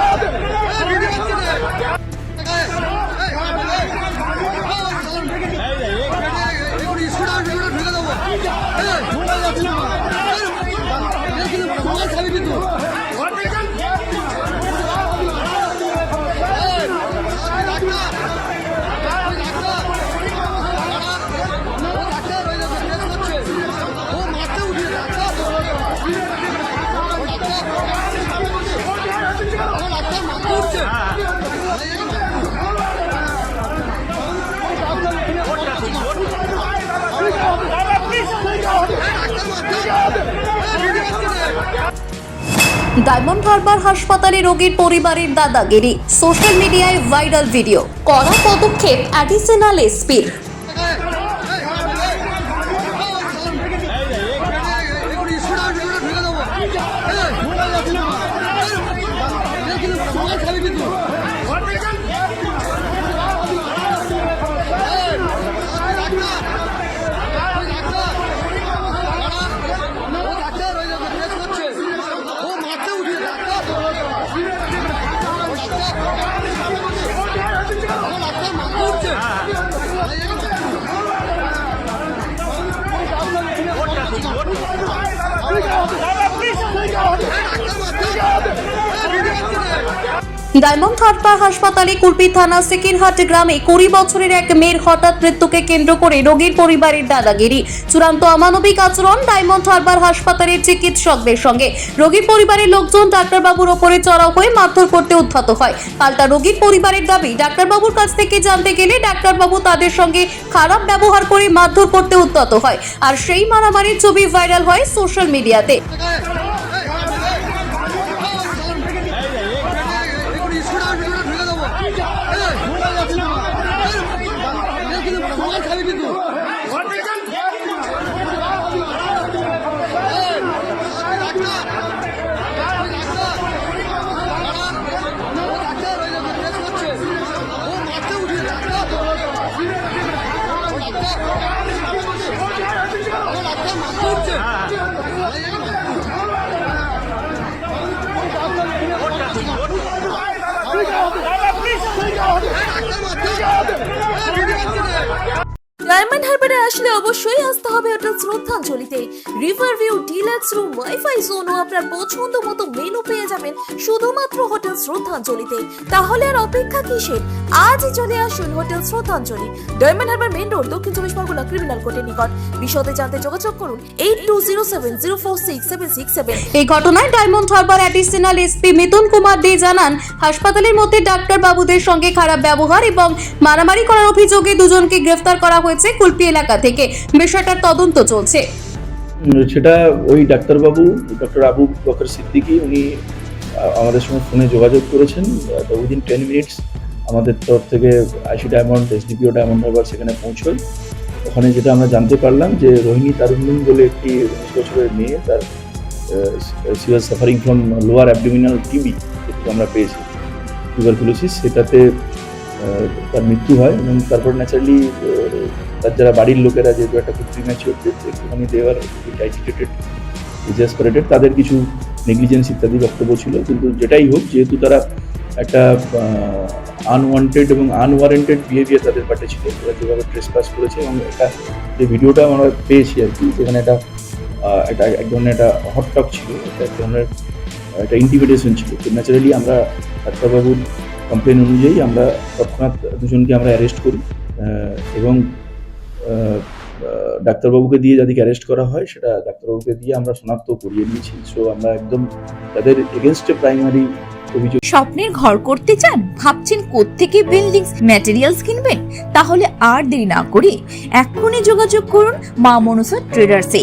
Hadi. Diamond Harbour হাসপাতালে রোগীর পরিবারের দাদাগিরি। সোশ্যাল মিডিয়ায় ভাইরাল ভিডিও। কড়া পদক্ষেপ অ্যাডিশনাল এসপির। ডায়মন্ড হারবার হাসপাতালে কুলপি থানা সেকিরহাট গ্রামে কুড়ি বছরের এক মেয়ের হঠাৎ মৃত্যুকে কেন্দ্র করে রোগীর পরিবারের দাদাগিরি। চূড়ান্ত অমানবিক আচরণ ডায়মন্ড হারবার হাসপাতালের চিকিৎসকদের সঙ্গে। রোগীর পরিবারের লোকজন ডাক্তারবাবুর ওপরে চড়াও হয়ে মারধর করতে উদ্ধত হয়। পাল্টা রোগীর পরিবারের দাবি, ডাক্তারবাবুর কাছ থেকে জানতে গেলে ডাক্তারবাবু তাদের সঙ্গে খারাপ ব্যবহার করে মারধর করতে উদ্যত হয়। আর সেই মারামারির ছবি ভাইরাল হয় সোশ্যাল মিডিয়াতে। ডায়মন্ড হারবারে আসলে অবশ্যই আসতে হবে hotel শ্রদ্ধাঞ্জলিতে। River view, deluxe room, wifi zone ও আপনার পছন্দ মতো মেনু পেয়ে যাবেন শুধুমাত্র হোটেল শ্রদ্ধাঞ্জলিতে। তাহলে আর অপেক্ষা কিসের? আজই চলে আসুন হোটেল শ্রদ্ধাঞ্জলি, ডায়মন্ড হারবার মেন রোড, দক্ষিণ চব্বিশ পরগনা ক্রিমিনাল কোর্টের নিকট। বিশদে জানতে যোগাযোগ করুন eight two zero seven zero four six seven six seven এই ঘটনায় ডায়মন্ড হারবার অ্যাডিশনাল এসপি মিথুন কুমার দে জানান, হাসপাতালের মধ্যে ডাক্তার বাবুদের সঙ্গে খারাপ ব্যবহার এবং মারামারি করার অভিযোগে দুজনকে গ্রেফতার করা হয়েছে। কুলপি এলাকা থেকে বিষয়টার তদন্ত চলছে। সেটা ওই ডাক্তারবাবু, ডক্টর আবু বকর সিদ্দিকী, উনি আমাদের সঙ্গে ফোনে যোগাযোগ করেছেন। তো উইদিন টেন মিনিটস আমাদের তরফ থেকে আইসি ডায়মন্ড, এসডিপিও ডায়মন্ড হারবার সেখানে পৌঁছয় ওখানে যেটা আমরা জানতে পারলাম যে রোহিণী তারুণ্যম বলে একটি উনিশ বছরের মেয়ে, তার she suffering from lower abdominal TB আমরা পেয়েছি টিউবারকুলোসিস সেটাতে তার মৃত্যু হয় এবং তারপর ন্যাচারালি তার যারা বাড়ির লোকেরা যেহেতু একটা খুব প্রিম্যাচিওর একটুখানি দেওয়ার অ্যাজিটেটেড এক্সপারেটেড তাদের কিছু নেগলিজেন্স ইত্যাদি বক্তব্য ছিল। কিন্তু যেটাই হোক, যেহেতু তারা একটা আনওয়ান্টেড এবং আনওয়ারেন্টেড বিহেভিয়ার তাদের পার্টে ছিল, তারা যেভাবে ট্রেস পাস করেছে এবং একটা যে ভিডিওটা আমরা পেয়েছি আর কি যেখানে একটা একটা, এক ধরনের একটা হটটক ছিল, একটা এক ধরনের, একটা ইন্টিমিডেশন ছিল। তো ন্যাচারালি আমরা ডাক্তারবাবুর কমপ্লেন অনুযায়ী আমরা তৎক্ষণাৎ দুজনকে আমরা অ্যারেস্ট করি এবং ডাক্তারবাবুকে দিয়ে যাদেরকে অ্যারেস্ট করা হয়, সেটা ডাক্তারবাবুকে দিয়ে আমরা শনাক্ত করিয়ে নিয়েছি। সো আমরা একদম তাদের এগেনস্টে প্রাইমারি অভিযোগ স্বপ্নের ঘর করতে চান, ভাবছেন কোত্থেকে বিল্ডিংস ম্যাটেরিয়ালস কিনবেন? তাহলে আর দেরি না করে এক্ষুনি যোগাযোগ করুন মা মনসা ট্রেডার্সে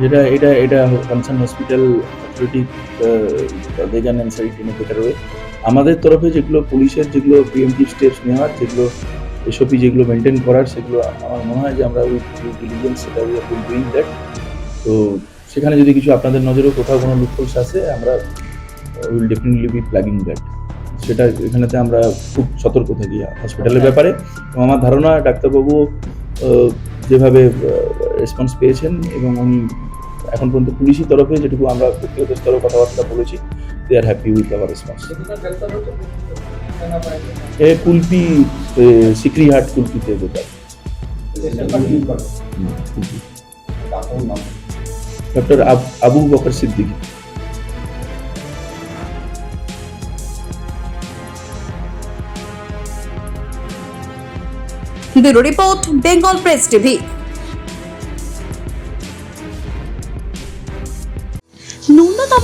যেটা এটা এটা concern hospital authority they can answer it in better way আমাদের তরফে যেগুলো পুলিশের যেগুলো প্রিএমটিভ স্টেপস নেওয়ার যেগুলো এসওপি যেগুলো মেনটেন করার সেগুলো আমার মনে হয় যে আমরা উইথ ডিলিজেন্স সেটা উই আর ডুইং দ্যাট তো সেখানে যদি কিছু আপনাদের নজরেও কোথাও কোনো লুপহোলস আছে আমরা will definitely be plugging that সেটা এখানেতে আমরা খুব সতর্ক থাকি হসপিটালের ব্যাপারে। এবং আমার ধারণা ডাক্তারবাবু যেভাবে রেসপন্স পেয়েছেন এবং উনি এখন পর্যন্ত পুলিশি তরফে যেটুকু আমরা ব্যক্তিগত স্তরে কথাবার্তা বলেছি they are happy with our response এ কুলপি সিকরিহাট কুলপিতে দোকান doctor Abu Bakar Siddiqui. Bureau report, Bengal press TV.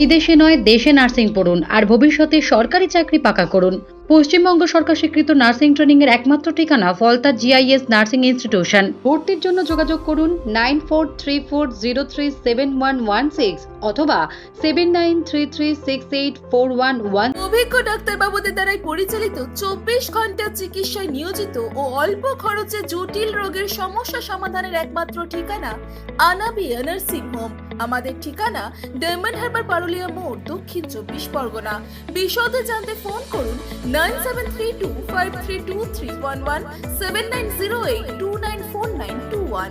বিদেশে নয়, দেশে নার্সিং পড়ুন আর ভবিষ্যতে সরকারি চাকরি পাকা করুন। পশ্চিমবঙ্গ সরকার স্বীকৃত নার্সিং ট্রেনিং এর একমাত্র ঠিকানা ফলতা জিআইএস নার্সিং ইনস্টিটিউশন। ভর্তির জন্য যোগাযোগ করুন nine four three four zero three seven one one six অথবা seven nine three three six eight four one one. অভিজ্ঞ ডাক্তারবাবুদের দ্বারাই পরিচালিত চব্বিশ ঘণ্টা চিকিৎসায় নিয়োজিত ও অল্প খরচে জটিল রোগের সমস্যা সমাধানের একমাত্র ঠিকানা আনাবিয়া নার্সিং হোম। আমাদের ঠিকানা ডায়মন্ড হারবার পারুলিয়া মোড়, দক্ষিণ চব্বিশ পরগনা। বিশদ জানতে ফোন করুন nine seven three two five three two three one one, seven nine zero eight two nine four nine two one.